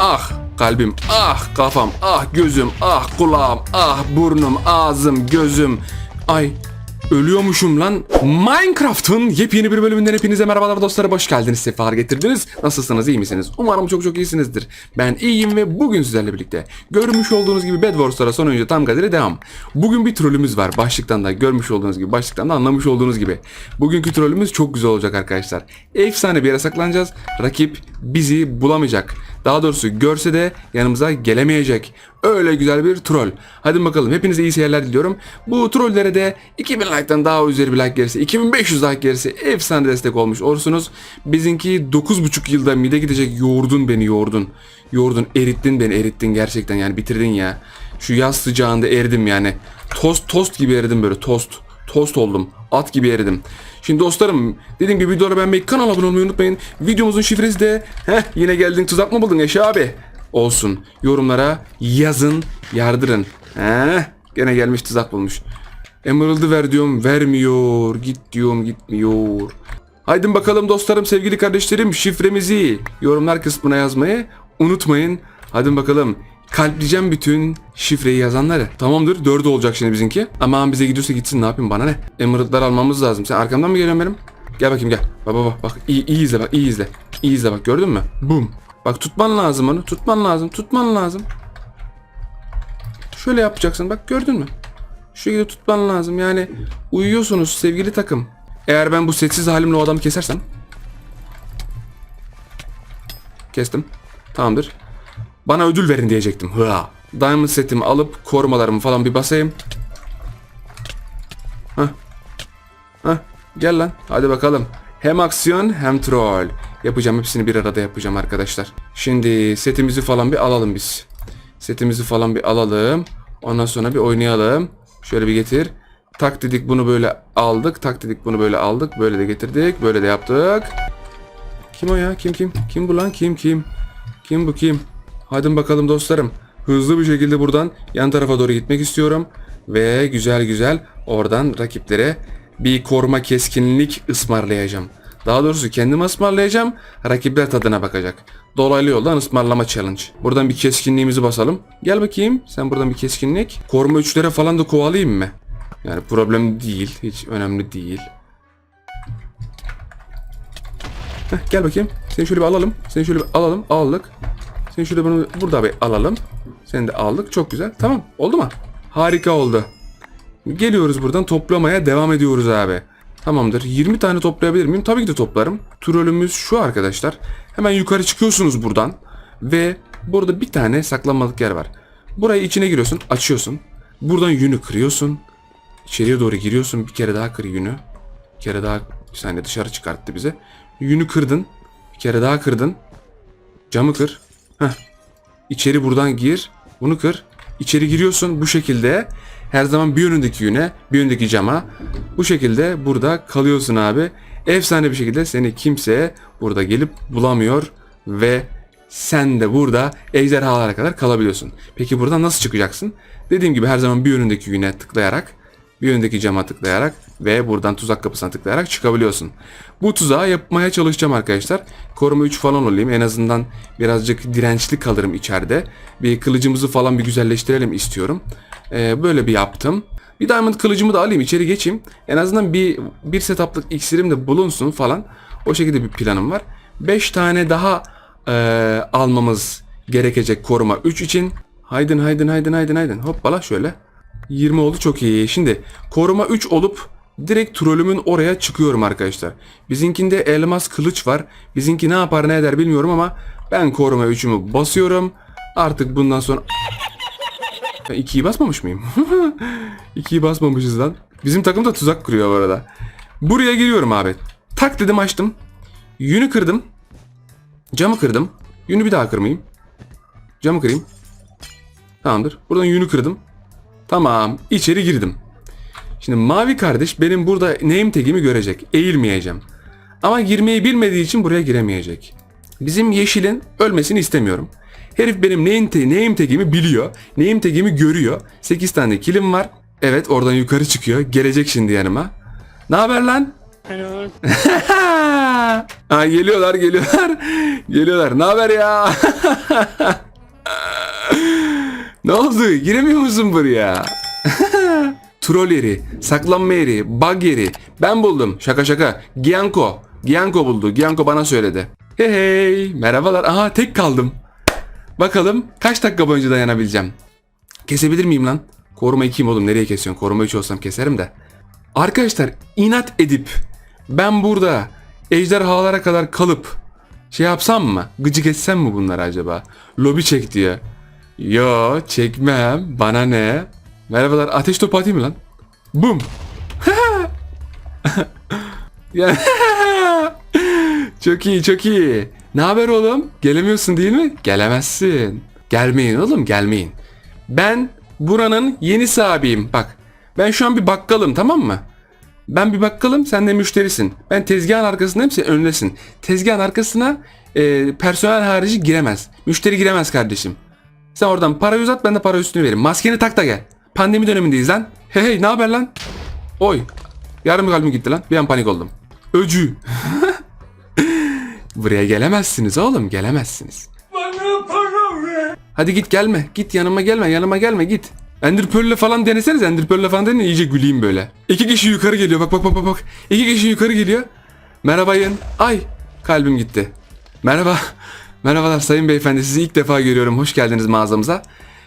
ah kalbim, ah kafam, ah gözüm, ah kulağım, ah burnum, ağzım, gözüm. Ay Ölüyormuşum lan. Minecraft'ın yepyeni bir bölümünden hepinize merhabalar dostlar. Hoş geldiniz. Sefalar getirdiniz. Nasılsınız? iyi misiniz? Umarım çok çok iyisinizdir. Ben iyiyim ve bugün sizlerle birlikte görmüş olduğunuz gibi Bed Wars'lara son önce tam kaderi devam. Bugün bir trollümüz var. Başlıktan da görmüş olduğunuz gibi, başlıktan da anlamış olduğunuz gibi. Bugünkü trollümüz çok güzel olacak arkadaşlar. Efsane bir yere saklanacağız. Rakip bizi bulamayacak. Daha doğrusu görse de yanımıza gelemeyecek. Öyle güzel bir troll. Hadi bakalım hepinize iyi seyirler diliyorum. Bu trollere de 2000 like'tan daha üzeri bir like gelirse, 2500 like gelirse efsane destek olmuş olursunuz. Bizinki 9,5 yılda mide gidecek yoğurdun beni yoğurdun. Yoğurdun erittin beni erittin gerçekten yani bitirdin ya. Şu yaz sıcağında eridim yani. Tost tost gibi eridim böyle tost. Tost oldum. At gibi eridim. Şimdi dostlarım dediğim gibi videoları beğenmeyi, kanala abone olmayı unutmayın. Videomuzun şifresi de heh yine geldin tuzak mı buldun Eşe abi? Olsun. Yorumlara yazın, yardırın. Heh gene gelmiş tuzak bulmuş. Emerald'ı ver diyorum vermiyor. Git diyorum gitmiyor. Haydi bakalım dostlarım sevgili kardeşlerim şifremizi yorumlar kısmına yazmayı unutmayın. Hadi bakalım kalpleyeceğim bütün şifreyi yazanları. Tamamdır dördü olacak şimdi bizimki. Aman bize gidiyorsa gitsin ne yapayım bana ne. Emerald'lar almamız lazım. Sen arkamdan mı geliyorsun benim? Gel bakayım gel. Bak bak bak. bak. İyi, iyi izle bak iyi izle. İyi izle bak gördün mü? Bum. Bak tutman lazım onu. Tutman lazım. Tutman lazım. Şöyle yapacaksın bak gördün mü? Şu şekilde tutman lazım. Yani uyuyorsunuz sevgili takım. Eğer ben bu setsiz halimle o adamı kesersem. Kestim. Tamamdır. Bana ödül verin diyecektim. Hıa. Diamond setimi alıp korumalarımı falan bir basayım. Hah. Hah. Gel lan. Hadi bakalım. Hem aksiyon hem troll. Yapacağım hepsini bir arada yapacağım arkadaşlar. Şimdi setimizi falan bir alalım biz. Setimizi falan bir alalım. Ondan sonra bir oynayalım. Şöyle bir getir. Tak dedik bunu böyle aldık. Tak dedik bunu böyle aldık. Böyle de getirdik. Böyle de yaptık. Kim o ya? Kim kim? Kim bu lan? Kim kim? Kim bu kim? Hadi bakalım dostlarım. Hızlı bir şekilde buradan yan tarafa doğru gitmek istiyorum. Ve güzel güzel oradan rakiplere bir koruma keskinlik ısmarlayacağım. Daha doğrusu kendim ısmarlayacağım. Rakipler tadına bakacak. Dolaylı yoldan ısmarlama challenge. Buradan bir keskinliğimizi basalım. Gel bakayım. Sen buradan bir keskinlik. Koruma üçlere falan da kovalayayım mı? Yani problem değil. Hiç önemli değil. Heh, gel bakayım. Seni şöyle bir alalım. Seni şöyle bir alalım. Aldık. Seni şöyle bunu burada bir alalım. Seni de aldık. Çok güzel. Tamam. Oldu mu? Harika oldu. Geliyoruz buradan toplamaya devam ediyoruz abi. Tamamdır. 20 tane toplayabilir miyim? Tabii ki de toplarım. Trolümüz şu arkadaşlar. Hemen yukarı çıkıyorsunuz buradan. Ve burada bir tane saklanmalık yer var. Burayı içine giriyorsun. Açıyorsun. Buradan yünü kırıyorsun. İçeriye doğru giriyorsun. Bir kere daha kır yünü. Bir kere daha bir saniye dışarı çıkarttı bize. Yünü kırdın. Bir kere daha kırdın. Camı kır. Heh. İçeri buradan gir. Bunu kır. İçeri giriyorsun bu şekilde. Her zaman bir yönündeki yüne, bir yönündeki cama. Bu şekilde burada kalıyorsun abi. Efsane bir şekilde seni kimse burada gelip bulamıyor ve sen de burada ejderhalara kadar kalabiliyorsun. Peki buradan nasıl çıkacaksın? Dediğim gibi her zaman bir yönündeki yüne tıklayarak, bir yönündeki cama tıklayarak ve buradan tuzak kapısına tıklayarak çıkabiliyorsun. Bu tuzağı yapmaya çalışacağım arkadaşlar. Koruma 3 falan olayım. En azından birazcık dirençli kalırım içeride. Bir kılıcımızı falan bir güzelleştirelim istiyorum. Ee, böyle bir yaptım. Bir diamond kılıcımı da alayım içeri geçeyim. En azından bir, bir setuplık iksirim de bulunsun falan. O şekilde bir planım var. 5 tane daha e, almamız gerekecek koruma 3 için. Haydın haydın haydın haydın haydın. Hoppala şöyle. 20 oldu çok iyi. Şimdi koruma 3 olup direkt trolümün oraya çıkıyorum arkadaşlar. Bizinkinde elmas kılıç var. Bizinki ne yapar ne eder bilmiyorum ama ben koruma 3'ümü basıyorum. Artık bundan sonra... Ben 2'yi basmamış mıyım? 2'yi basmamışız lan. Bizim takım da tuzak kuruyor bu arada. Buraya giriyorum abi. Tak dedim açtım. Yünü kırdım. Camı kırdım. Yünü bir daha kırmayayım. Camı kırayım. Tamamdır. Buradan yünü kırdım. Tamam. içeri girdim. Şimdi mavi kardeş benim burada name tag'imi görecek. Eğilmeyeceğim. Ama girmeyi bilmediği için buraya giremeyecek. Bizim yeşilin ölmesini istemiyorum. Herif benim name, name tag'imi biliyor. Name tag'imi görüyor. 8 tane kilim var. Evet oradan yukarı çıkıyor. Gelecek şimdi yanıma. Ne haber lan? ha, geliyorlar geliyorlar. Geliyorlar. Ne haber ya? ne oldu? Giremiyor musun buraya? Troll yeri, saklanma yeri, bug yeri. Ben buldum. Şaka şaka. Gianco. Gianco buldu. Gianco bana söyledi. Hey hey. Merhabalar. Aha tek kaldım. Bakalım kaç dakika boyunca dayanabileceğim. Kesebilir miyim lan? Koruma 2'yim oğlum. Nereye kesiyorsun? Koruma 3 olsam keserim de. Arkadaşlar inat edip ben burada ejderhalara kadar kalıp şey yapsam mı? Gıcık etsem mi bunları acaba? Lobi çek diye. Yo çekmem. Bana ne? Merhabalar ateş topu atayım mı lan? Bum. Çok iyi çok iyi. Ne haber oğlum? Gelemiyorsun değil mi? Gelemezsin. Gelmeyin oğlum gelmeyin. Ben buranın yeni sahibiyim. Bak ben şu an bir bakkalım tamam mı? Ben bir bakkalım sen de müşterisin. Ben tezgahın arkasındayım sen öndesin. Tezgahın arkasına e, personel harici giremez. Müşteri giremez kardeşim. Sen oradan para uzat ben de para üstünü veririm. Maskeni tak da gel. Pandemi dönemindeyiz lan. Hey hey ne haber lan? Oy. Yarım kalbim gitti lan. Bir an panik oldum. Öcü. Buraya gelemezsiniz oğlum gelemezsiniz. Hadi git gelme. Git yanıma gelme yanıma gelme git. Ender Pearl'le falan deneseniz Ender Pearl'le falan deneyin iyice güleyim böyle. İki kişi yukarı geliyor bak bak bak bak bak. İki kişi yukarı geliyor. Merhabayın. Ay kalbim gitti. Merhaba. Merhabalar sayın beyefendi sizi ilk defa görüyorum. Hoş geldiniz mağazamıza.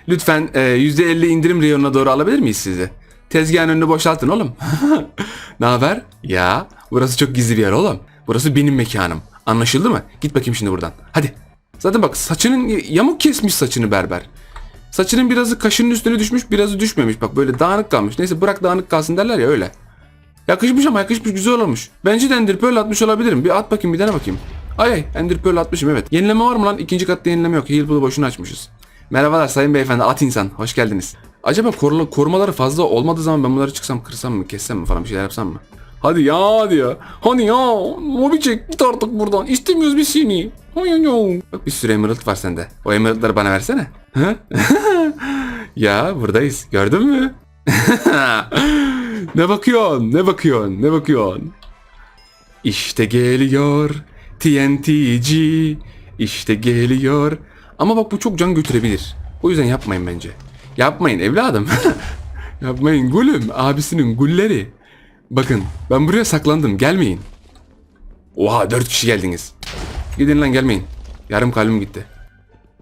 Lütfen e, %50 indirim reyonuna doğru alabilir miyiz sizi? Tezgahın önünü boşaltın oğlum. ne haber? Ya burası çok gizli bir yer oğlum. Burası benim mekanım. Anlaşıldı mı? Git bakayım şimdi buradan. Hadi. Zaten bak saçının yamuk kesmiş saçını berber. Saçının birazı kaşının üstüne düşmüş birazı düşmemiş. Bak böyle dağınık kalmış. Neyse bırak dağınık kalsın derler ya öyle. Yakışmış ama yakışmış güzel olmuş. Bence de Ender Pearl atmış olabilirim. Bir at bakayım bir dene bakayım. Ay ay Ender Pearl atmışım evet. Yenileme var mı lan? İkinci katta yenileme yok. Heal boşuna açmışız. Merhabalar sayın beyefendi at insan. Hoş geldiniz. Acaba korula, korumaları fazla olmadığı zaman ben bunları çıksam kırsam mı kessem mi falan bir şeyler yapsam mı? Hadi ya hadi ya. Hadi ya. Mobi çek git artık buradan. İstemiyoruz biz seni. Bak bir sürü emerald var sende. O emeraldları bana versene. Ya buradayız. Gördün mü? ne bakıyorsun? Ne bakıyorsun? Ne bakıyorsun? İşte geliyor TNTG. İşte geliyor. Ama bak bu çok can götürebilir. O yüzden yapmayın bence. Yapmayın evladım. yapmayın gülüm. Abisinin gulleri. Bakın ben buraya saklandım. Gelmeyin. Oha dört kişi geldiniz. Gidin lan gelmeyin. Yarım kalbim gitti.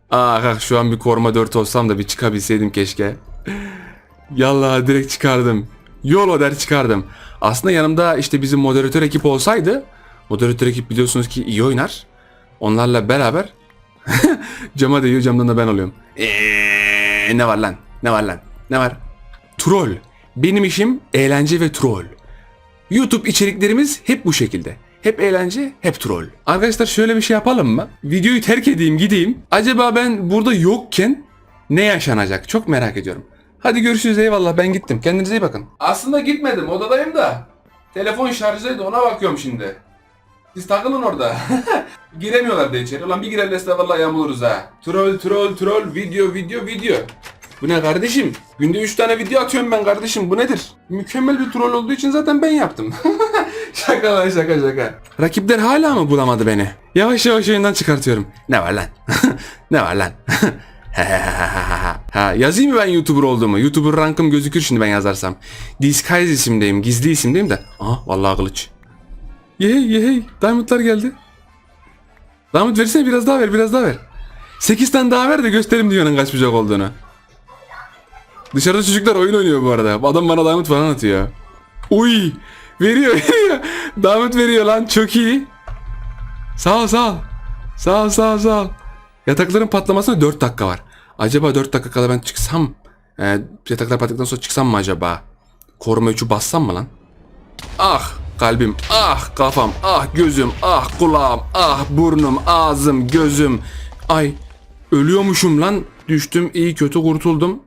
Ah ah, şu an bir koruma 4 olsam da bir çıkabilseydim keşke. Yallah direkt çıkardım. Yolo der çıkardım. Aslında yanımda işte bizim moderatör ekip olsaydı. Moderatör ekip biliyorsunuz ki iyi oynar. Onlarla beraber cama değiyor camdan da ben oluyorum. Eee, ne var lan? Ne var lan? Ne var? Troll. Benim işim eğlence ve troll. YouTube içeriklerimiz hep bu şekilde. Hep eğlence, hep troll. Arkadaşlar şöyle bir şey yapalım mı? Videoyu terk edeyim, gideyim. Acaba ben burada yokken ne yaşanacak? Çok merak ediyorum. Hadi görüşürüz eyvallah ben gittim. Kendinize iyi bakın. Aslında gitmedim odadayım da. Telefon şarjdaydı ona bakıyorum şimdi. Siz takılın orada. Giremiyorlar da içeri. Ulan bir girerlerse vallahi yağmururuz ha. Troll troll troll video video video. Bu ne kardeşim? Günde 3 tane video atıyorum ben kardeşim. Bu nedir? Mükemmel bir troll olduğu için zaten ben yaptım. şaka lan şaka şaka. Rakipler hala mı bulamadı beni? Yavaş yavaş oyundan çıkartıyorum. Ne var lan? ne var lan? ha, yazayım mı ben YouTuber olduğumu? YouTuber rankım gözükür şimdi ben yazarsam. Disguise isimdeyim, gizli isimdeyim de. Aha vallahi kılıç. Yey yey Diamond'lar geldi. Diamond versene biraz daha ver biraz daha ver. 8 tane daha ver de gösterim dünyanın kaç bucak olduğunu. Dışarıda çocuklar oyun oynuyor bu arada. Adam bana Diamond falan atıyor. Uy veriyor veriyor. Diamond veriyor lan çok iyi. Sağ ol sağ ol. Sağ ol sağ ol sağ ol. Yatakların patlamasına 4 dakika var. Acaba 4 dakika kala ben çıksam. E, yataklar patladıktan sonra çıksam mı acaba? Koruma 3'ü bassam mı lan? Ah kalbim, ah kafam, ah gözüm, ah kulağım, ah burnum, ağzım, gözüm. Ay ölüyormuşum lan. Düştüm iyi kötü kurtuldum.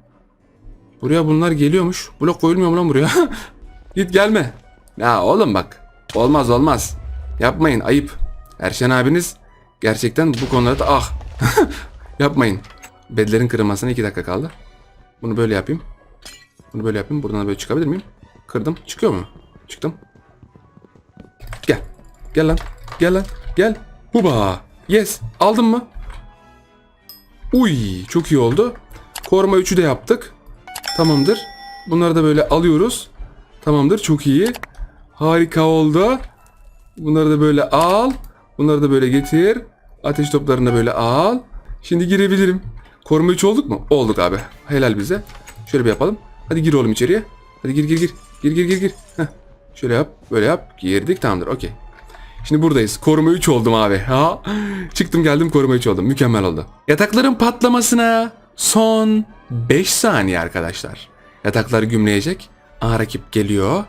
Buraya bunlar geliyormuş. Blok koyulmuyor mu lan buraya? Git gelme. Ya oğlum bak. Olmaz olmaz. Yapmayın ayıp. Erşen abiniz gerçekten bu konularda ah. Yapmayın. Bedlerin kırılmasına 2 dakika kaldı. Bunu böyle yapayım. Bunu böyle yapayım. Buradan da böyle çıkabilir miyim? Kırdım. Çıkıyor mu? Çıktım. Gel. Lan. Gel lan. Gel. Huba. Yes. Aldın mı? Uy çok iyi oldu. Koruma 3'ü de yaptık. Tamamdır. Bunları da böyle alıyoruz. Tamamdır çok iyi. Harika oldu. Bunları da böyle al. Bunları da böyle getir. Ateş toplarını da böyle al. Şimdi girebilirim. Koruma 3 olduk mu? Olduk abi. Helal bize. Şöyle bir yapalım. Hadi gir oğlum içeriye. Hadi gir gir gir. Gir gir gir gir. Şöyle yap. Böyle yap. Girdik tamamdır. Okey. Şimdi buradayız. Koruma 3 oldum abi. Ha? Çıktım geldim koruma 3 oldum. Mükemmel oldu. Yatakların patlamasına son 5 saniye arkadaşlar. Yataklar gümleyecek. Aa rakip geliyor.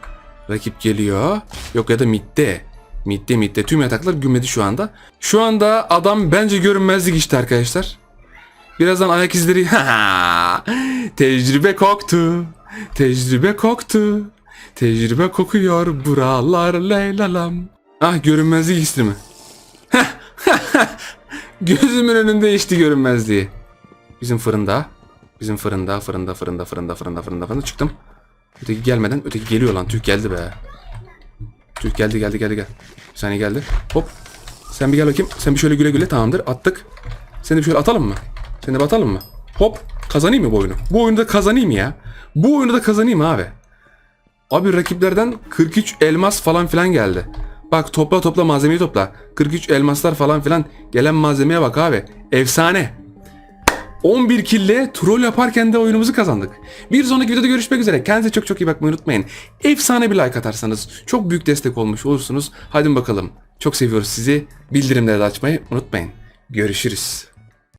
Rakip geliyor. Yok ya da midde. Midde midde. Tüm yataklar gümledi şu anda. Şu anda adam bence görünmezlik işte arkadaşlar. Birazdan ayak izleri. Tecrübe koktu. Tecrübe koktu. Tecrübe kokuyor buralar leylalam. Ah görünmezlik iksiri mi? Gözümün önünde içti görünmezliği. Bizim fırında. Bizim fırında, fırında, fırında, fırında, fırında, fırında, fırında çıktım. Öteki gelmeden, öteki geliyor lan. Türk geldi be. Türk geldi, geldi, geldi, gel. Bir saniye geldi. Hop. Sen bir gel bakayım. Sen bir şöyle güle güle tamamdır. Attık. Seni bir şöyle atalım mı? Seni bir atalım mı? Hop. Kazanayım mı bu oyunu? Bu oyunu da kazanayım ya. Bu oyunu da kazanayım abi. Abi rakiplerden 43 elmas falan filan geldi. Bak topla topla malzemeyi topla. 43 elmaslar falan filan gelen malzemeye bak abi. Efsane. 11 kille troll yaparken de oyunumuzu kazandık. Bir sonraki videoda görüşmek üzere. Kendinize çok çok iyi bakmayı unutmayın. Efsane bir like atarsanız çok büyük destek olmuş olursunuz. Hadi bakalım. Çok seviyoruz sizi. Bildirimleri de açmayı unutmayın. Görüşürüz.